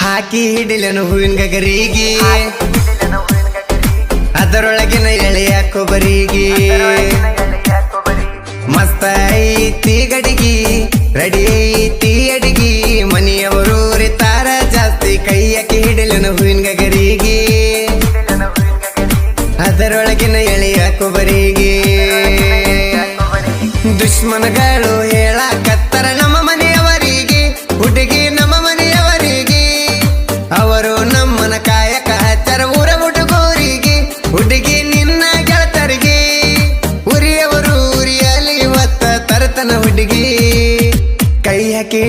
ಹಾಕಿ ಹಿಡಿಲೆನು ಹೂವಿನ ಗಗರಿಗೆ ಅದರೊಳಗಿನ ಎಳೆಯ ಕೊಬರಿಗೆ ಮಸ್ತ ಐತಿ ಗಡಿಗಿ ರೆಡಿ ಐತಿ ಅಡಿಗಿ. ಮನೆಯವರು ತಾರ ಜಾಸ್ತಿ ಕೈಯಕ್ಕೆ ಹಿಡಿಲೆನು ಹೂವಿನ ಗಗರಿಗೆ ಅದರೊಳಗಿನ ಎಳೆಯ ಕೊಬರಿಗೆ ದುಶ್ಮನಗಳು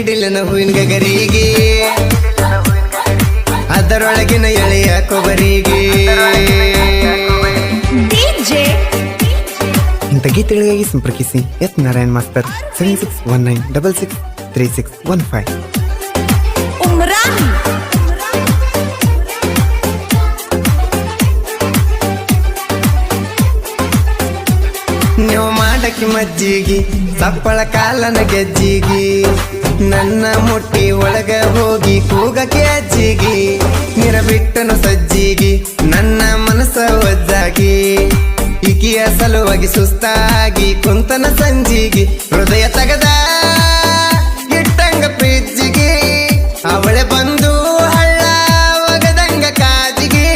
ಹಿಡಿಲನ ಹೂವಿನ ಗಗರಿಗೆ ಅದರೊಳಗಿನ ಎಳೆಯ ಕೊಬರಿಗೆ ಇಂಥ ಗೀತೆಗಳಿಗಾಗಿ ಸಂಪರ್ಕಿಸಿ S Narayan master seven six one nine double six three six one five ನೀವು ಮಾಡಕ್ಕೆ ಮಜ್ಜಿಗೆ ಸಪ್ಪಳ ಕಾಲನ ಗೆಜ್ಜಿಗಿ. ನನ್ನ ಮುಟ್ಟಿ ಒಳಗ ಹೋಗಿ ಕೂಗ ಅಜ್ಜಿಗಿ. ನಿರ ಬಿಟ್ಟನು ಸಜ್ಜಿಗಿ, ನನ್ನ ಮನಸ್ಸ ಒಜ್ಜಾಗಿ. ಇಕಿಯ ಸಲುವಾಗಿ ಸುಸ್ತಾಗಿ ಕುಂತನ ಸಂಜಿಗಿ, ಹೃದಯ ತಗದ ಇಟ್ಟಂಗ ಪ್ರೀತಿಗೆ ಅವಳೆ ಬಂದು ಹಳ್ಳ ಒಗದಂಗ ಕಾಜಿಗೆ.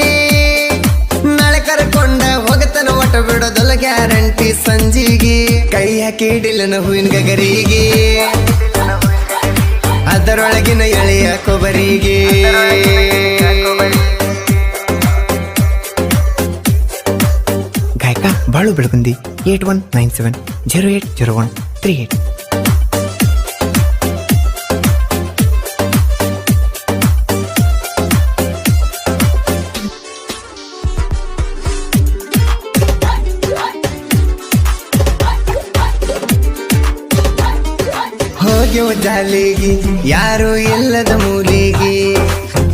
ನಾಳೆ ಕರ್ಕೊಂಡ ಹೋಗತನ ಒಟ ಬಿಡೋದಲ್ಲ ಗ್ಯಾರಂಟಿ ಸಂಜಿಗೆ. ಕೈ ಹಾಕಿ ಹಿಡಿಲನ ಹೂವಿನ ಗಗರಿಗೆ. ಅದರೊಳಗಿನ ಎಳೆಯ ಕೊಬರಿಗೆ. ಗಾಯಕ Balu Belagundi eight one nine seven zero eight zero one three eight ಹೋಗ್ಯವ ಜಾಲಿಗೆ ಯಾರು ಇಲ್ಲದ ಮೂಲಿಗೆ.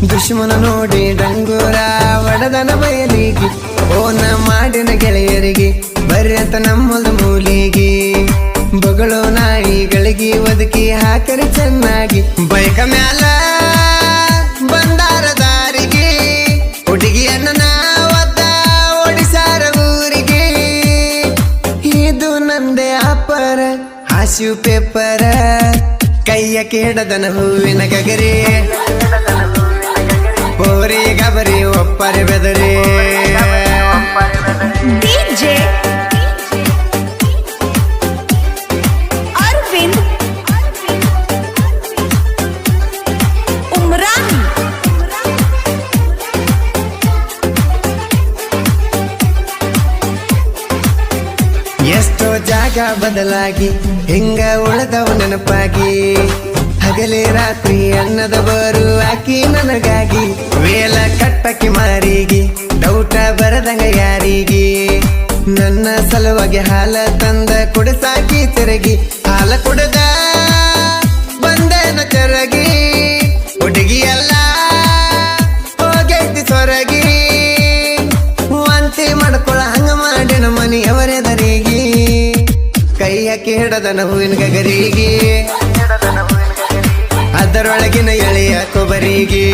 ದುಶ್ಮನ ನೋಡಿ ಡಂಗೂರ ಒಡದನ ಬಯಲಿಗೆ. ಓನ ಮಾಡಿನ ಗೆಳೆಯರಿಗೆ ಬರ್ಯಂತ ನಮ್ಮದ ಮೂಲಿಗೆ. ಬಗಳು ನಾಯಿಗಳಿಗೆ ಒದಕಿ ಹಾಕರಿ ಚೆನ್ನಾಗಿ. ಬೈಕ ಮ್ಯಾಲ ಬಂದಾರ ದಾರಿಗೆ. ಹುಡುಗಿಯನ್ನ ನಾವತ್ತ ಒಡಿಸಾರ ಊರಿಗೆ. ಇದು ನಂದೇ ಅಪ್ಪರ, ಹಾಸ್ಯು ಪೇಪರ. ಕೈಯ ಕೇಡದನ ಹೂವಿನ ಗಗರಿ ಬೋರಿ ಗಬರಿ ಒಪ್ಪರೆ ಬೆದರಿ ಬದಲಾಗಿ, ಹಿಂಗ ಉಳದವ ನೆನಪಾಗಿ. ಹಗಲೇ ರಾತ್ರಿ ಅನ್ನದ ಬರು ಹಾಕಿ ನನಗಾಗಿ, ವೇಲ ಕಟ್ಟಕ್ಕೆ ಮಾರಿಗೆ ಡೌಟ ಬರದಂಗ ಯಾರಿಗೆ. ನನ್ನ ಸಲುವಾಗಿ ಹಾಲ ತಂದ ಕುಡಿಸಾಕಿ ತಿರುಗಿ, ಹಾಲ ಕುಡದ ಕೇಡದನ ಹೂವಿನ ಗಗರಿಗೆ. ಅದರೊಳಗಿನ ಎಳೆಯ ಕೊಬರಿಗೆ.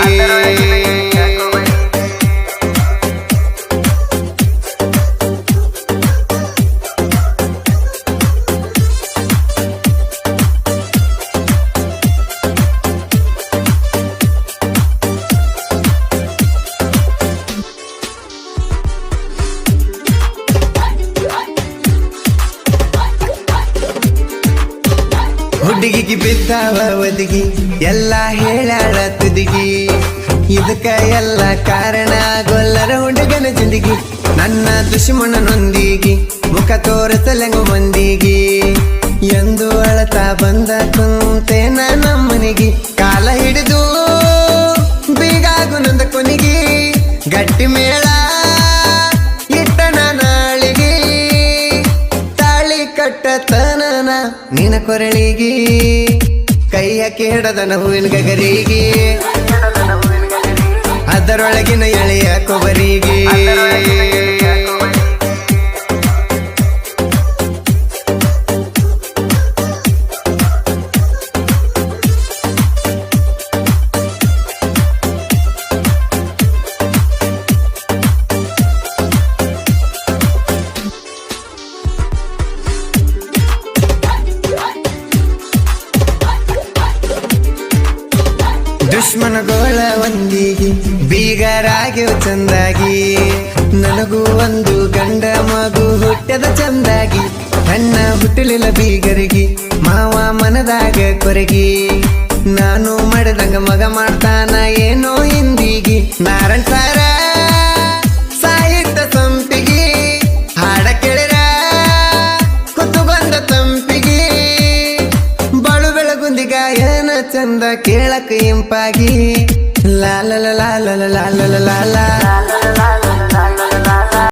ಹುಡುಗಿಗೆ ಬಿದ್ದಾವ ಒದಗಿ ಎಲ್ಲ ಹೇಳಾಳ ತುದಿಗಿ. ಇದಕ್ಕ ಎಲ್ಲ ಕಾರಣ ಗೊಲ್ಲರ ಹುಡುಗನ ಜಿಂದಗಿ ನನ್ನ ದುಶ್ಮನನೊಂದಿಗಿ ಮುಖ ತೋರಿಸಲೆಂಗು ಮಂದಿಗಿ. ಎಂದು ಅಳತಾ ಬಂದ ಕುಂತೇನ ನಮ್ಮನಿಗಿ ಕಾಲ ಹಿಡಿದು ಬೀಗಾಗು ನಂದ ಕೊನಿಗಿ, ಗಟ್ಟಿ ಮೇಳ ನಿನ ಕೊರಳಿಗೆ ಕೈಯ ಕೇಡದನ ಹೂವಿನ ಗಗರಿಗೆ ಅದರೊಳಗಿನ ಎಳೆಯ ಕೊಬರಿಗೆ ಮಕ್ಕಳಾಗ್ಯವ ಚಂದಾಗಿ. ನನಗೂ ಒಂದು ಗಂಡ ಮಗು ಹುಟ್ಟದ ಚಂದಾಗಿ. ಅಣ್ಣ ಹುಟ್ಟಲಿಲ್ಲ ಬೀಗರಿಗೆ, ಮಾವ ಮನದಾಗ ಕೊರಗಿ. ನಾನು ಮಡದಂಗ ಮಗ ಮಾಡ್ತಾನ ಏನೋ ಹಿಂದಿಗಿ. ನಾರಾಯಣ ಚಂದ ಕೇಳಕ ಇಂಪಾಗಿ. ಲಾಲ ಲಾಲ ಲಾಲ ಲಾಲ ಲಾಲ